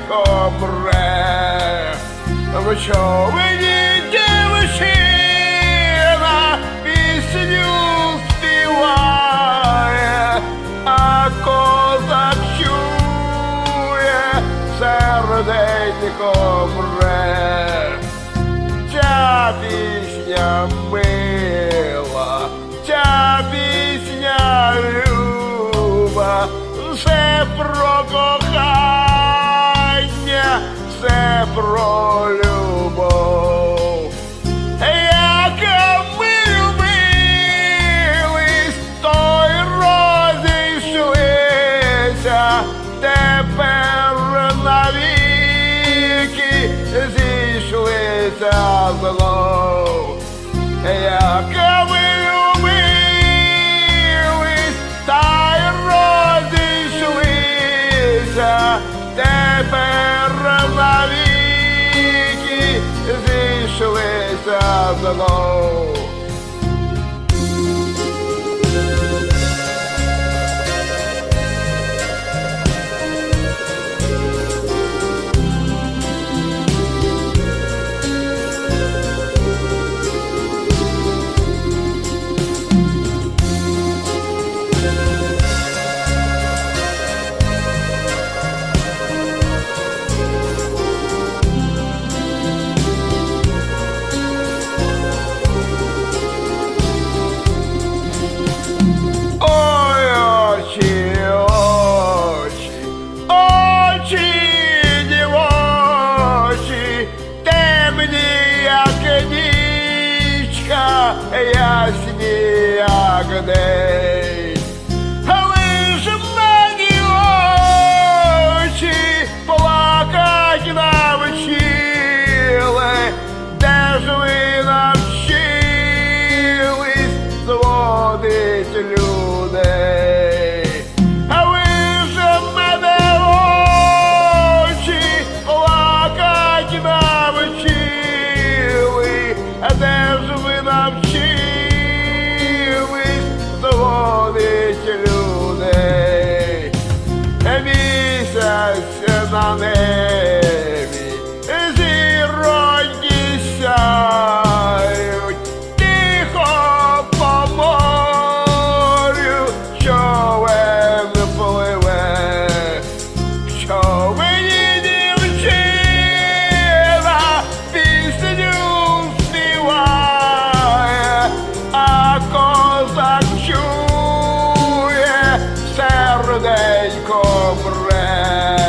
серденько мре. В човені дівчина пісню співає, а козак чує, серденько мре. Ця пісня мила, ця пісня люба, все про зійшлися знов. Яка ми любились, та розійшлися, тепер навіки зійшлися знов. На небі, зіроньки сяють, тихо по морю човен пливе, човені дівчина пісню співає, а козак чує, серденько мре.